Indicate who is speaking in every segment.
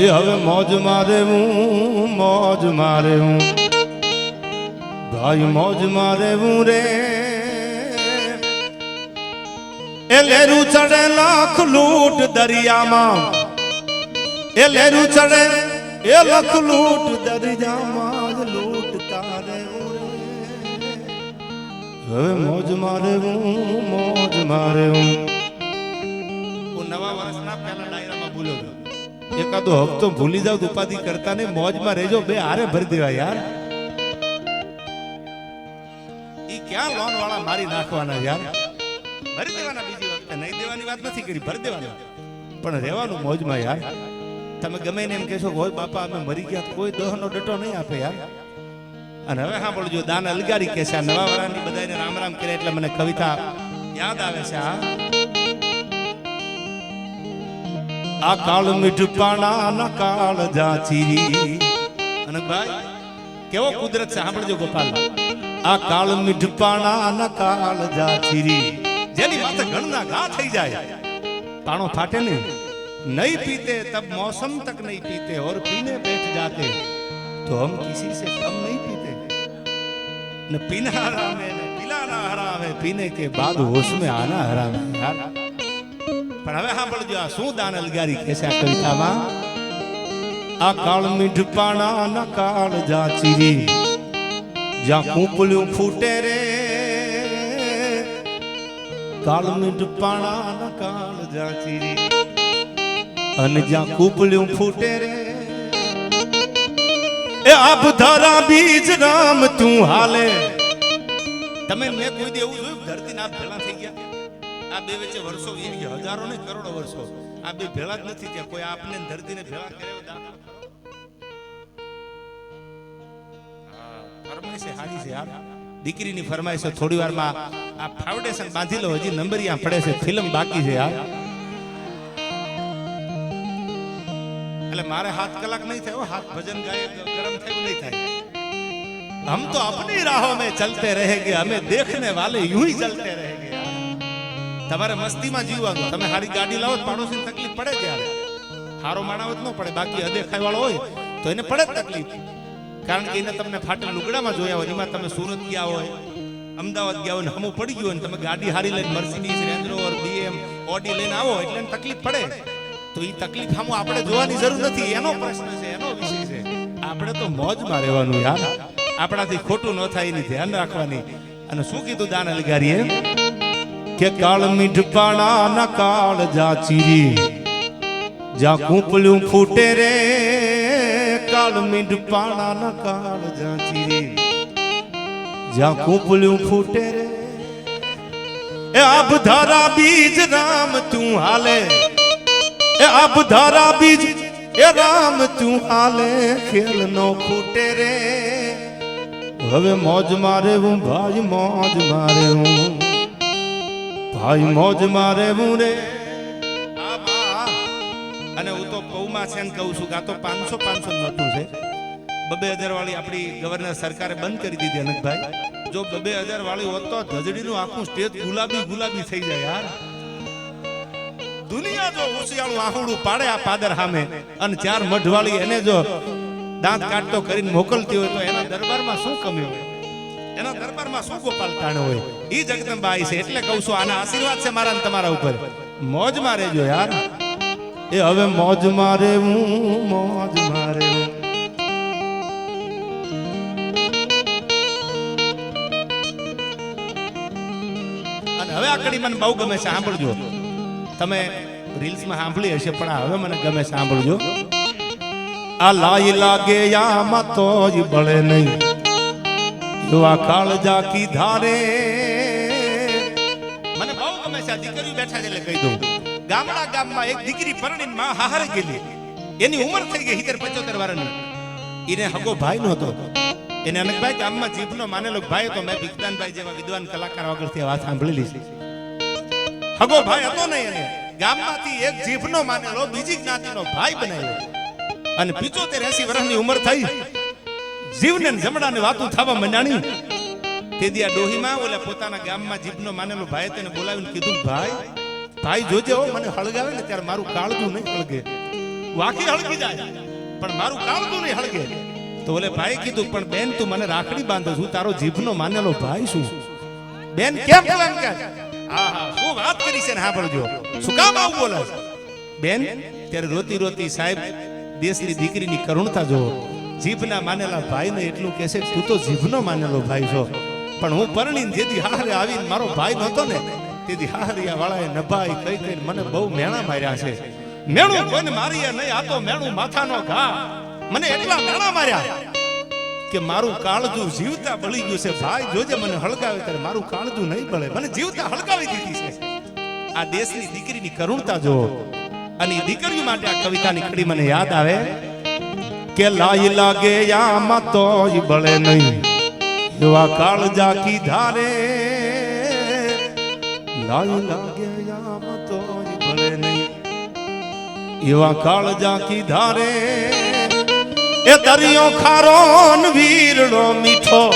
Speaker 1: એ હવે મોજ મારે હું, મોજ મારે હું. ભાઈ, મોજ મારે હું રે. એ લેરું ચડે લાખ લૂટ દરિયામાં. એ લેરું ચડે, એ લખ લૂટ દરિયામાં લૂટ તારે હવે મોજ મારે હું, મોજ મારે હું. નવા વર્ષના પહેલા ડાયરામાં ભૂલ્યો. એકાદો હપ્તો ભૂલી જાવ ઉપાધિ કરતા નહીં મોજમાં રહેજો. બે હારે ભરી દેવા યાર. ઈ ક્યાં લોન વાળા મારી નાખવાના યાર? ભરી દેવાના બીજી વખતે નહીં દેવાની વાત નથી કરી, ભરી દેવાના પણ રહેવાનું મોજમાં યાર. તમે ગમે એને એમ કહેશો હોય બાપા, અમે મરી ગયા. કોઈ દોહનો ડટો નહીં આપે યાર. અને હવે સાંભળજો, દાન અલગારી કે છે આ નવા વરાની બધાને રામ રામ કરે એટલે મને કવિતા યાદ આવે છે આ આ કાળ મીઠ પાણાના કાળ જાચી. અને ભાઈ, કેવો કુદરત છે? સાંભળજો ગોપાલ આ કાળ મીઠ પાણાના કાળ જાચી. જેની માથે ગણના ઘા થઈ જાય. પાણો ફાટે ને નહીં પીતે, તબ મોસમ તક નહીં પીતે, ઓર પીને બેઠ જાતે. તો હમ કિસી સે કમ નહીં પીતે? ને પીના હરામે ને પિલાના હરામે પીને કે બાદ હોશ મે આના હરામે યાર પણ હવે સાંભળજો આ શું દાન અલગારી કે છે આ કવિતામાં? આ કાળ મીઠ પાણા ના કાળ જાચીરી જ્યાં કૂંપળ્યું ફૂટે રે. કાળ મીઠ પાણા ના કાળ જાચીરી અને જ્યાં કૂપળ્યું ફૂટે રે. એ આપ ધરા બીજ રામ તું હાલે. તમે મેં કોઈ દેવું જોયું? ધરતી ના ભેળા થઈ ગયા? આ બે વચ્ચે વર્ષો વીતી ગયા હજારો ને કરોડો વર્ષો આ બે ભેળા જ નથી થયા કોઈ આપને ને ધરતીને ભેળા કરે એવો દાખલો કરો. હા, ફરમાઈશ એ હારી છે યાર દીકરીની ફરમાઈશ છે. થોડી વારમાં આ ફાઉન્ડેશન બાંધી લો હજી નંબરિયા પડે છે ફિલ્મ બાકી છે યાર એટલે મારે હાથ કલાક નહીં થયો હાથ ભજન ગાય ગરમ થયું નહીં થાય हम तो अपनी राहों में चलते रहेंगे हमें देखने वाले यूं ही चलते रहेंगे यार તમારે મસ્તીમાં જીવવાનું. તમે સારી ગાડી લાવો પાડોશી તકલીફ પડે ત્યારે. હારો માણાવત ન પડે. બાકી અદેખાઈ વાળો હોય તો એને પડે જ તકલીફ. કારણ કે એને તમને ફાટેલ લુગડામાં જોયા હોય, એમાં તમે સુરત ગયા હોય, અમદાવાદ ગયા હોય ને હમું પડી ગયું હોય તમે ગાડી હારી લઈને Mercedes Range Rover BM Audi લઈને આવો એટલે તકલીફ પડે. તો એ તકલીફ હમું આપણે જોવાની જરૂર નથી. એનો પ્રશ્ન છે, એનો વિષય છે. આપણે તો મોજમાં રહેવાનું યાર. આપણાથી ખોટું ન થાય એની ધ્યાન રાખવાની. અને શું કીધું દાન અલગારીએ કે કાળ મીઠ પાણા ના કાળ જાચીરી જ્યાં કૂંપલું ફૂટે રે, કાળ મીઠ પાણા ના કાળ જાચીરી જ્યાં કૂંપલું ફૂટે રે, એ આપ ધારા બીજ રામ તું હાલે. એ આપ ધારા બીજ, એ રામ તું હાલે. ખેલ નો ખૂટે રે. હવે મોજ મારે હું, ભાઈ મોજ મારે હું. ભાઈ, મોજ મારે હું રે. અને હું તો પૌમાં છે કહું છું કે તો પાંચસો પાંચસો નોટું છે. બબે હજાર વાળી આપણી ગવર્નર સરકારે બંધ કરી દીધી અનકભાઈ જો બબે હજાર વાળી હોત તો ધજડીનું આખું સ્ટેજ ગુલાબી ગુલાબી થઈ જાય યાર. દુનિયા જો હોશિયાળું આહુડું પાડે આ પાદર સામે અને ચાર મઢવાળી એને જો દાંત કાઢતો કરીને મોકલતી હોય તો એના દરબારમાં શું કમી હોય? એના દરબારમાં શું ગોપાલ તાણ હોય? ઈ જગદંબાઈ છે એટલે કહું છું આના આશીર્વાદ છે મારા તમારા ઉપર. મોજ મારે જો યાર. એ હવે મોજ મારે હું મોજ અને હવે આ કડી મને બહુ ગમે છે સાંભળજો. તમે રીલ્સમાં સાંભળી હશે પણ હવે મને ગમે સાંભળજો. આ લાઈ લાગે આમાં તો જ બળે નહીં આ કાળજા કી ધારે. મને બહુ ગમે છે આ દીકરીઓ બેઠા છે એટલે કહી દઉં. ગામડા ગામમાં એક દીકરી પરણીને માં હારે ગયેલી. એની ઉંમર થઈ ગઈ સિત્તેર પંચોતેર વર્ષની એને હગો ભાઈ નહોતો. એને અનકભાઈ ગામમાં જીભનો માનેલો ભાઈ હતો. મેં ભીખદાનભાઈ જેવા વિદ્વાન કલાકાર વગરથી વાત સાંભળેલી છે. હગો ભાઈ હતો નહીં એને. ગામમાંથી એક જીભનો માનેલો, બીજી જ્ઞાતિનો ભાઈ બનાવ્યો. અને પિચોતેર એસી વર્ષની ઉંમર થઈ. જીવને જમડાને વાતું થવા મંડાણી તે આ ડોહીમાં ઓલા પોતાના ગામમાં જીભનો માનેલો ભાઈ તેને બોલાવીને કીધું, ભાઈ ભાઈ જોજે હો, મને હળગાવે ને ત્યારે મારું કાળજું નહીં હળગે. વાકી હળગી જાય, પણ મારું કાળગું નહીં હળગે. તો ઓલે ભાઈ કીધું, પણ બેન, તું મને રાખડી બાંધો છું, તારો જીભનો માનેલો ભાઈ છું બેન, કેમ કલંક હા હા, શું વાત કરી છે ને પડજો શું કામ આવું બોલે? બેન, ત્યારે રોતી રોતી સાહેબ દેશની દીકરીની કરુણતા જો જીભના માનેલા ભાઈને એટલું કહેશે તું તો જીભનો માનેલો ભાઈ છો. પણ હું પરણીને જેથી હારે આવીને મારો ભાઈ નહોતો ને તેથી હારિયા વાળાએ નભાઈ કઈ કઈ મને બહુ મેણા માર્યા છે. મેણું કોઈને મારીએ નહીં, આ તો મેણું માથાનો ઘા. મને એટલા મેણા માર્યા કે મારું કાળજું જીવતા બળી ગયું છે. ભાઈ, જોજે મને હળગાવે ત્યારે મારું કાળજું નહીં બળે. મને જીવતા હળગાવી દીધી છે. આ દેશની દીકરીની કરુણતા જો અને ઈ દીકરીઓ માટે આ કવિતાની કડી મને યાદ આવે. કે લાઈ લાગે આમાં તોય બળે નહીં. એવા કાળજા કી ધારે. લાઈ લાગે આમાં તોય બળે નહીં. એવા કાળજા કી ધારે. એ દરિયો ખારો ને વીરડો મીઠો.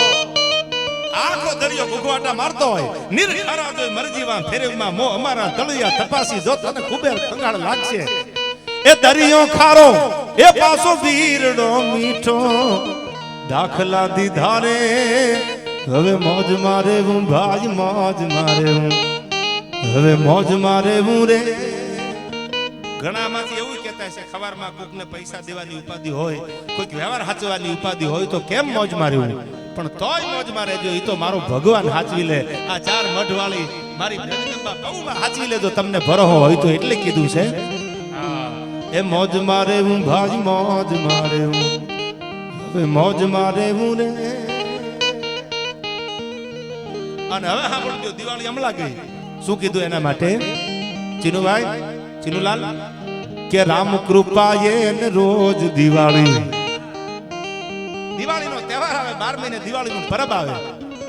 Speaker 1: આખો દરિયો ગુગવાટા મારતો હોય. નીર ખારા જોઈ મરજીવા ફેરવમાં મો અમારા તળિયા તપાસી જો તને ખુબેર ખંગાળ લાગશે. એ દરિયો ખારો એ પાસો વીરડો મીઠો. દાખલા દીધા રે હવે મોજ મારે હું ભાઈ મોજ મારે હું. હવે મોજ મારે હું રે. ઘણામાંથી એવું કહેતા છે ખબરમાં કોકને પૈસા દેવાની ઉપાધિ હોય કોઈક વ્યવહાર સાચવાની ઉપાધિ હોય તો કેમ મોજ માર્યું પણ તોય મોજ મારે જો એ તો મારો ભગવાન હાચવી લે. આ ચાર મઢવાળી મારી જગદંબા હાચવી લેજો તમને ભરોહો હોય તો એટલે કીધું છે. હા, એ મોજ મારે હું, ભાઈ, મોજ મારે હું. હવે મોજ મારે હું રે અને હવે સાંભળજો દિવાળી હમણાં ગઈ. શું કીધું એના માટે? ચીનુભાઈ, ચીનુલાલ, કે રામ કૃપા એને રોજ દિવાળી. દિવાળીનો તહેવાર આવે, બાર મહિને દિવાળીનું પરબ આવે.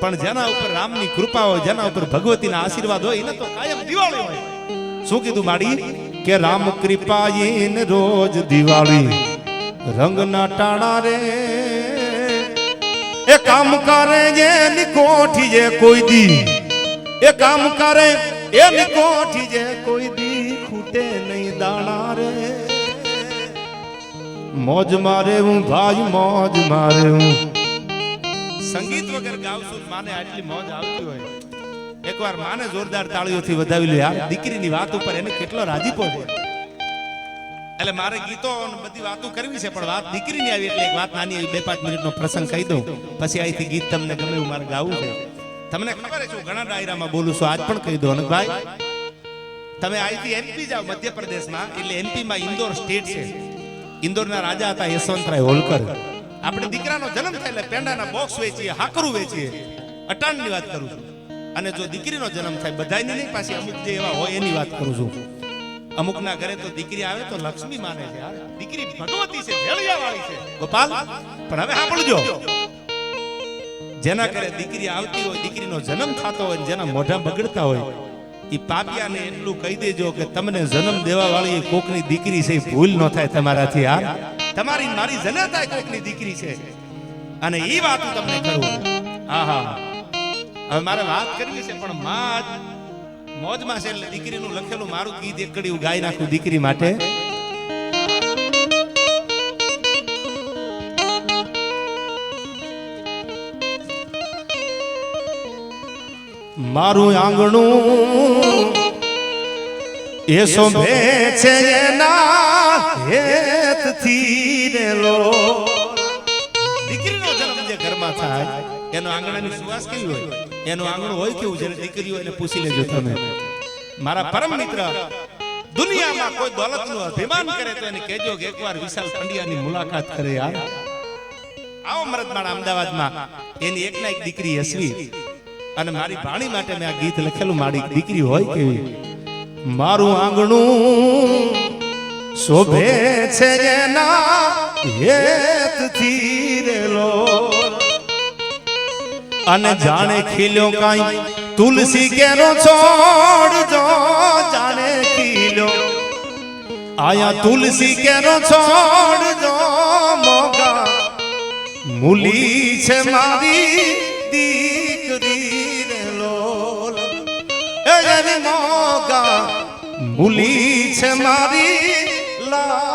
Speaker 1: પણ જેના ઉપર રામની કૃપા હોય, જેના ઉપર ભગવતીના આશીર્વાદ હોય એને તો કાયમ દિવાળી હોય. શું કીધું માડી? કે રામ કૃપાએ રોજ દિવાળી રંગના ટાણા રે. એ કામ કરે જે કોઠી જે કોઈ દી. એ કામ કરે એની કોઠી જે કોઈ દી ખૂટે નહીં દાણા રે. મોજ મારે હું ભાઈ, મોજ મારે હું. સંગીત વગર ગાવશું માને આટલી મોજ આવતી હોય. એકવાર માને જોરદાર તાળીઓથી વધાવી લે. આ દીકરીની વાત ઉપર એને કેટલો રાજીપો છે. એટલે મારે ગીતો બધી વાતો કરવી છે, પણ વાત દીકરીની આવી એટલે એક વાત નાની એવી બે પાંચ મિનિટનો પ્રસંગ કહી દઉં. પછી અહીંથી ગીત તમને ગમે એવું મારે ગાવું છે. તમને ખબર છે ઘણા ડાયરામાં બોલું છું, આજ પણ કહી દો અને ભાઈ તમે અહીંથી એમપી જાઓ મધ્યપ્રદેશમાં, એટલે એમપીમાં ઇન્દોર સ્ટેટ છે. ઇન્દોરના રાજા હતા યશવંતરાય હોલકર. આપણે દીકરાનો જન્મ થાય એટલે પેંડાના બોક્સ વેચીએ, હાકરું વેચીએ. અટાણની વાત કરું છું. અને જો દીકરીનો જન્મ થાય બધાની નહીં, પાછી અમુક જે એવા હોય એની વાત કરું છું. અમુકના ઘરે તો દીકરી આવે તો લક્ષ્મી માને છે. દીકરી ભગવતી છે વાળી છે. ગોપાલ, પણ હવે સાંભળજો. જેના ઘરે દીકરી આવતી હોય, દીકરીનો જન્મ થતો હોય જેના મોઢા બગડતા હોય એ પાપિયાને એટલું કહી દેજો કે તમને જન્મ દેવા વાળી કોકની દીકરી છે ભૂલ ન થાય તમારાથી આ તમારી મારી જનતા કોકની દીકરી છે. અને એ વાત હું તમને કરું. આહા હવે મારે વાત કરવી છે પણ માં મોજમાં છે એટલે દીકરીનું લખેલું મારું ગીત એક કડી ગાઈ નાખું દીકરી માટે. મારું આંગણું એ શોભે છે એના હેતથી રેલો. દીકરીનો જન્મ જે ઘરમાં થાય એનો આંગણાની સુવાસ કેવી હોય? એનું આંગણું હોય કેવું જ્યારે દીકરી હોય એને પૂછી લેજો તમે. મારા પરમ મિત્ર દુનિયામાં કોઈ દોલતનું અભિમાન કરે તો એને કહેજો કે એકવાર વિશાલ પંડ્યાની મુલાકાત કરે યાર આવો મરદમાળ અમદાવાદમાં. એની એકના એક દીકરી હસવી અને મારી ભાણી માટે મેં આ ગીત લખેલું. મારી દીકરી હોય કેવી. મારું આંગણું શોભે છે એના હેતથી રેલો. અને જાણે ખીલ્યો કાંઈ તુલસી કેરો છોડ જો જાણે ખીલ્યો આયા તુલસી કેરો છોડ જો મોગા મૂલી છે મારી દીકરી રે લોલ એ એની મોગા મૂલી છે મારી લાડલી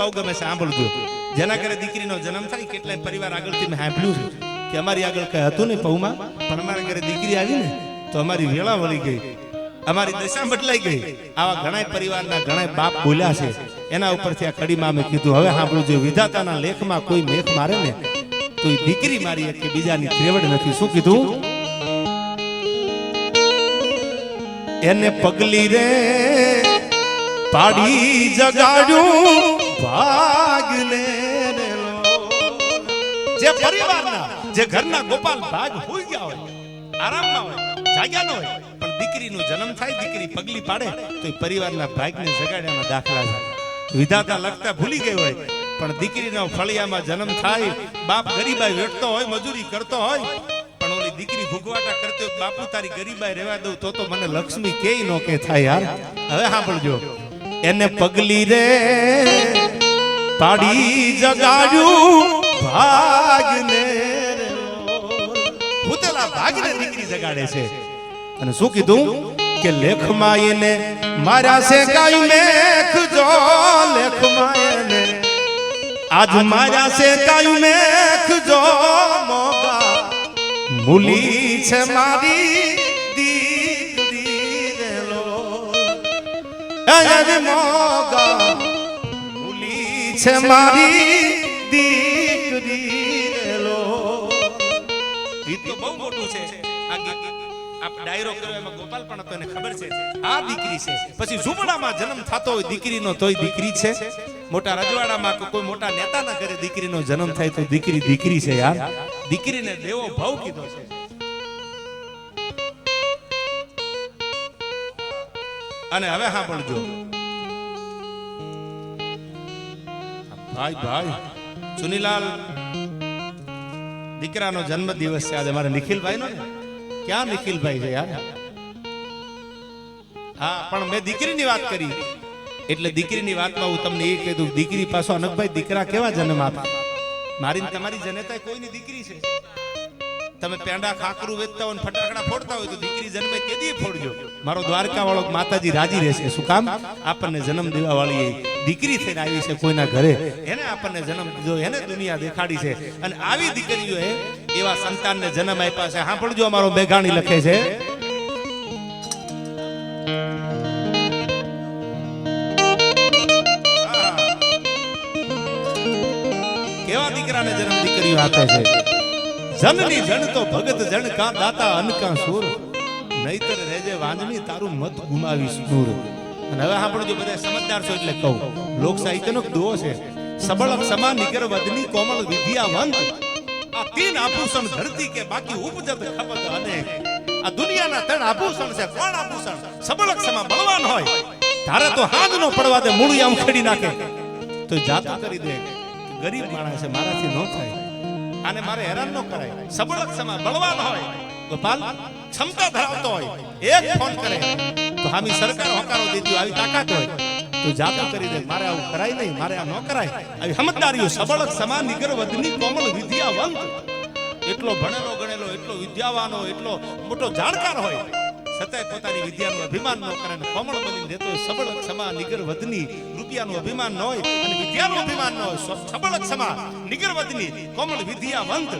Speaker 1: બહુ ગમે સાંભળજો જેના ઘરે દીકરીનો જન્મ થાય, કેટલાય પરિવાર આગળથી મેં સાંભળ્યું છે કે અમારી આગળ કઈ હતું ને પૌમાં, પણ અમારા ઘરે દીકરી આવી ને, તો અમારી વેળા વળી ગઈ. અમારી દશા બદલાઈ ગઈ. આવા ઘણા પરિવારના ઘણા બાપ બોલ્યા છે. એના ઉપરથી આ કડીમાં મેં કીધું, હવે સાંભળજો વિધાતાના લેખમાં કોઈ મેખ મારે ને, તો એ દીકરી મારી કે બીજાની ત્રેવડ નથી. શું કીધું? એને પગલી રે પાડી જગાડ્યું ભાગને રે જે પરિવારના, જે ઘરના ગોપાલ ભાગ હોઈ ગયા હોય, આરામમાં હોય, જાગ્યા ન હોય, પણ દીકરીનો જન્મ થાય, દીકરી પગલી પાડે, તો એ પરિવારના ભાગને જગાડ્યાના દાખલા છે. વિધાતા લખતા ભૂલી ગઈ હોય, પણ દીકરીનો ફળિયામાં જન્મ થાય, બાપ ગરીબાઈ વેઠતો હોય, મજૂરી કરતો હોય, પણ ઓલી દીકરી ભૂગવાટા કરતી હોય, બાપુ તારી ગરીબાઈ રહેવા દઉં, તો તો મને લક્ષ્મી કેય નો કે થાય યાર. હવે સાંભળજો. એને પગલી રે પાડી જગાડ્યું ભાગને ભૂતેલા ભાગને દીકરી જગાડે છે. અને શું કીધું? કે લેખમાં એને મારા સે કાઈ મેખ જો લેખમાં એને. આજ મારા સે કાઈ મેખ જો મોગા. મૂલી છે મારી દીકરી રે લો મોગા. છે મારી દીકરી લો ગીત તો બહુ મોટું છે આ ગીત આપ ડાયરો કર્યો એમાં ગોપાલ પણ હતો ખબર છે આ દીકરી છે પછી ઝૂંપડામાં જન્મ થતો હોય દીકરીનો તોય દીકરી છે. મોટા રજવાડામાં કે કોઈ મોટા નેતાના ઘરે દીકરીનો જન્મ થાય તો દીકરી દીકરી છે યાર. દીકરીને દેવો ભાવ કીધો છે. અને હવે સાંભળજો. ભાઈ ભાઈ. ચુનીલાલ દીકરાનો જન્મ દિવસ છે આજે. મારે નિખિલભાઈ નો? ક્યાં નિખિલભાઈ છે યાર? હા, પણ મેં દીકરીની વાત કરી. એટલે દીકરીની વાતમાં હું તમને એ કીધું દીકરી પાછો અનકભાઈ, દીકરા કેવા જન્મ આપે? મારી તમારી જનેતા કોઈની દીકરી છે? તમે પેંડા ખાકરું વેચતા હોય ફટાકડા ફોડતા હોય તો દીકરી જન્મે કેદી ફોડજો. મારો દ્વારકા વાળો માતાજી રાજી રહેશે. શું કામ? આપણને જન્મ દેવા વાળી દીકરી થઈને આવી છે કોઈના ઘરે. એને આપણને જન્મ દીધો એને દુનિયા દેખાડી છે. અને આવી દીકરીઓએ એવા સંતાનને જન્મ આપ્યા છે. સાંભળજો અમારો મેઘાણી લખે છે. કેવા દીકરાને જન્મ દીકરીઓ આપે છે? જનની જન તો ભગત જણ કા દાતા અનકા સુર. નહીતર રેજે વાંજની તારું મત ગુમાવી સુર અને હવે સાંભળજો બધા સમજદાર છો એટલે કહું. લોક સાહિત્યનો દોહ છે. સબળ સમા નિગર વદની કોમળ વિદ્યાવંત. આ તીન આભૂષણ ધરતી કે બાકી ઉપજત ખપત અનેક. આ દુનિયાના ત્રણ આભૂષણ છે. કોણ આભૂષણ? સબળ સમા બળવાન હોય. તારે તો હાથ નો પડવા દે, મૂળી આમ ખેડી નાખે. તો જાતો કરી દે. ગરીબ માણસ છે, મારાથી ન થાય. આને મારે હેરાન ન કરાય. સબળક સમા બળવાન હોય. તો પાલ ક્ષમતા ધરાવતો હોય. એક ફોન કરે. તો હામી સરકાર હોકારો દીધી આવી તાકાત હોય. તો જાતો કરી દે, મારે આવું કરાય નહીં, મારે આ ન કરાય. આવી સમજદારીઓ સબળક સમા નિગર વધની કોમળ વિદ્યાવંત. એટલો ભણેલો ગણેલો, એટલો વિદ્યાવાનો, એટલો મોટો જાણકાર હોય. છતાંય પોતાની વિદ્યાનું અભિમાન ન કરે કોમળ બની રહેતો હોય સબળક સમા નિગર વધની રૂપિયાનું અભિમાન ન હોય અને વિદ્યાનું અભિમાન ન હોય સબળ સમા નિગર વધની કોમળ વિદ્યાવંત.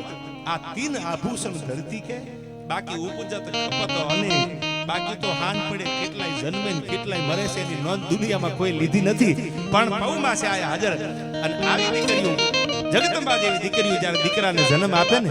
Speaker 1: આ તીન આભૂષણ ધરતી કે? બાકી ઉપજત ખપત અને બાકી તો હાન પડે કેટલાય જન્મે. કેટલાય મરે છે એની નોંધ દુનિયામાં કોઈ લીધી નથી. પણ પૌમાં છે આયા હાજર. અને આવી દીકરીઓ જગદંબા જેવી દીકરીઓ જ્યારે દીકરાને જન્મ આપે ને